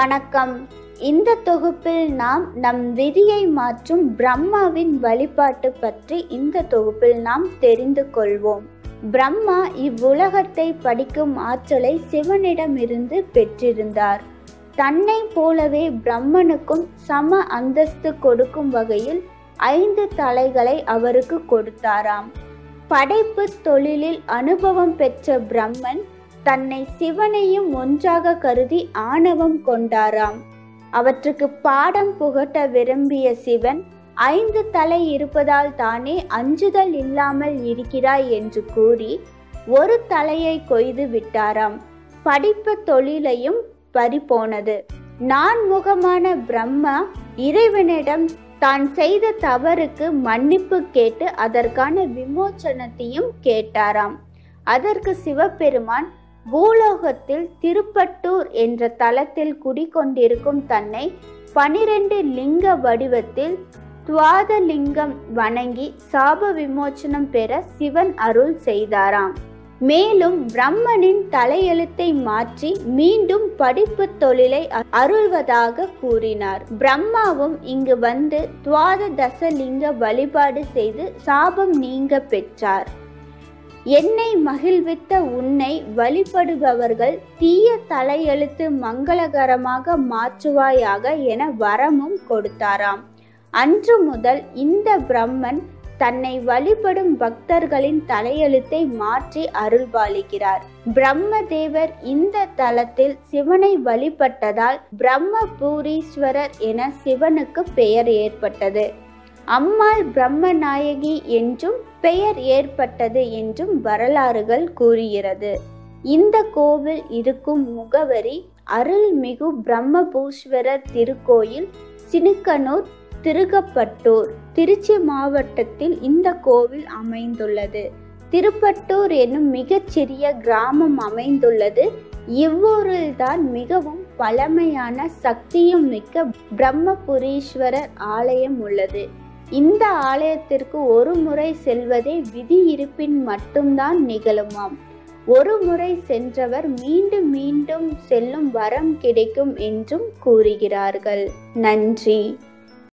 வணக்கம். இந்த தொகுப்பில் நாம் நம் விதியை மாற்றும் பிரம்மாவின் வழிபாட்டு பற்றி இந்த தொகுப்பில் நாம் தெரிந்து கொள்வோம். பிரம்மா இவ்வுலகத்தை படிக்கும் ஆற்றலை சிவனிடமிருந்து பெற்றிருந்தார். தன்னை போலவே பிரம்மனுக்கும் சம அந்தஸ்து கொடுக்கும் வகையில் ஐந்து தலைகளை அவருக்கு கொடுத்தாராம். படைப்பு தொழிலில் அனுபவம் பெற்ற பிரம்மன் தன்னை சிவனையும் ஒன்றாக கருதி ஆணவம் கொண்டாராம். அவற்றுக்கு பாடம் புகட்ட விரும்பிய சிவன் ஐந்து தலை இருப்பதால் தானே அஞ்சுதல் இல்லாமல் இருக்கிறாய் என்று கூறி ஒரு தலையை கொய்து விட்டாராம். படிப்பு தொழிலையும் பறிபோனது. நான்முகமான பிரம்மா இறைவனிடம் தான் செய்த தவறுக்கு மன்னிப்பு கேட்டு அதற்கான விமோச்சனத்தையும் கேட்டாராம். அதற்கு சிவபெருமான் பூலோகத்தில் திருப்பட்டூர் என்ற தலத்தில் குடிகொண்டிருக்கும் தன்னை பனிரெண்டு லிங்க வடிவத்தில் துவாதலிங்கம் வணங்கி சாப விமோச்சனம் பெற சிவன் அருள் செய்தாராம். மேலும் பிரம்மனின் தலையெழுத்தை மாற்றி மீண்டும் படிப்பு தொழிலை அருள்வதாக கூறினார். பிரம்மாவும் இங்கு வந்து துவாத தசலிங்க வழிபாடு செய்து சாபம் நீங்க பெற்றார். என்னை மகிழ்வித்த உன்னை வழிபடுபவர்கள் தீய தலையெழுத்து மங்களகரமாக மாற்றுவாயாக என வரமும் கொடுத்தாராம். அன்று முதல் இந்த பிரம்மன் தன்னை வழிபடும் பக்தர்களின் தலையெழுத்தை மாற்றி அருள்பாலிக்கிறார் பிரம்மதேவர் இந்த தலத்தில் சிவனை வழிபட்டதால் பிரம்மபூரீஸ்வரர் என சிவனுக்கு பெயர் ஏற்பட்டது. அம்மாள் பிரம்மநாயகி என்றும் பெயர் ஏற்பட்டது என்றும் வரலாறுகள் கூறுகிறது. இந்த கோவில் இருக்கும் முகவரி அருள்மிகு பிரம்மபூஸ்வரர் திருக்கோயில் சினுக்கனூர் திருகப்பட்டூர். திருச்சி மாவட்டத்தில் இந்த கோவில் அமைந்துள்ளது. திருப்பட்டூர் என்னும் மிகச்சிறிய கிராமம் அமைந்துள்ளது. இவ்வூரில்தான் மிகவும் பழமையான சக்தியும் மிக்க பிரம்மபுரீஸ்வரர் ஆலயம் உள்ளது. இந்த ஆலயத்திற்கு ஒரு முறை செல்வதே விதி இருப்பின் மட்டும்தான் நிகழுமாம். ஒரு முறை சென்றவர் மீண்டும் மீண்டும் செல்லும் வரம் கிடைக்கும் என்றும் கூறுகிறார்கள். நன்றி.